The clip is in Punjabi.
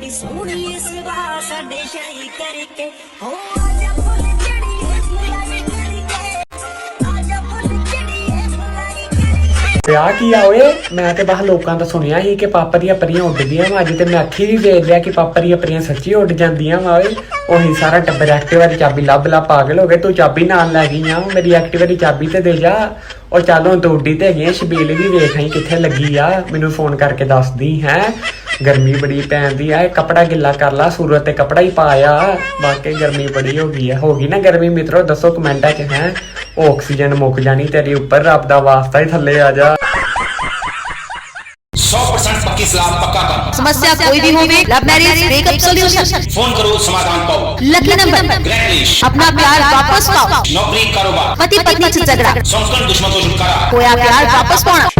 ਨੀ ਸੋਹਣੀਏ ਸਵਾ ਸਾਡੇ ਸ਼ਾਈ ਕਰਕੇ। ਹੋ ਤੇ ਆ ਕੀ ਆ ਓਏ? ਮੈਂ ਤੇ ਬਾਹ ਲੋਕਾਂ ਤੋਂ ਸੁਣਿਆ ਸੀ ਕਿ ਪਾਪਾ ਦੀਆਂ ਪਰੀਆਂ ਉੱਡਦੀਆਂ ਵਾ ਅੱਜ ਤੇ ਮੈਂ ਅੱਖੀ ਵੀ ਵੇਖ ਲਿਆ ਕਿ ਪਾਪਾ ਦੀਆਂ ਪਰੀਆਂ ਸੱਚੀ ਉੱਡ ਜਾਂਦੀਆਂ ਵਾ ਓਏ। ਉਹੀ ਸਾਰਾ ਟੱਬਰ ਐਕਟਿਵਾ ਦੀ ਚਾਬੀ, ਲੱਭ ਲਾ ਪਾਗਲ ਹੋ ਗਏ, ਤੂੰ ਚਾਬੀ ਨਾਲ ਲੈ ਗਈ ਆ, ਮੇਰੀ ਐਕਟਿਵਾ ਦੀ ਚਾਬੀ ਤੇ ਦੇ ਜਾ। ਉਹ ਚੱਲ ਹੁਣ ਤੂੰ ਉੱਡੀ ਤੇ ਹੈਗੀ ਆ, ਸ਼ਬੀਲ ਵੀ ਵੇਖ ਆਈ ਕਿੱਥੇ ਲੱਗੀ ਆ। ਮੈਨੂੰ ਫੋਨ ਕਰਕੇ ਦੱਸਦੀ ਹੈ, ਗਰਮੀ ਬੜੀ ਪੈਂਦੀ ਆ, ਇਹ ਕਪੜਾ ਗਿੱਲਾ ਕਰ ਲਾ ਸੂਰਤ ਤੇ ਕਪੜਾ ਹੀ ਪਾਇਆ। ਬਾਕੀ ਗਰਮੀ ਬੜੀ ਹੋ ਗਈ ਆ। ਹੋ ਗਈ ਨਾ ਗਰਮੀ ਮਿੱਤਰੋ, ਦੱਸੋ ਕਮੈਂਟਾਂ 'ਚ ਹੈ। ਆਕਸੀਜਨ ਮੁੱਕ ਜਾਣੀ ਤੇਰੀ ਉੱਪਰ, ਰੱਬ ਦਾ ਵਾਸਤਾ ਹੀ ਥੱਲੇ ਆ ਜਾ। 100% पक्की सलाह पक्का काम समस्या कोई भी हो love marriage breakup solution phone करो समाधान पाओ। लकी नंबर ग्रैंडलिश अपना प्यार वापस पाओ। नौकरी कारोबार। पति पत्नी से झगड़ा। संस्करण दुश्मन को छुटकारा। खोया प्यार वापस पाना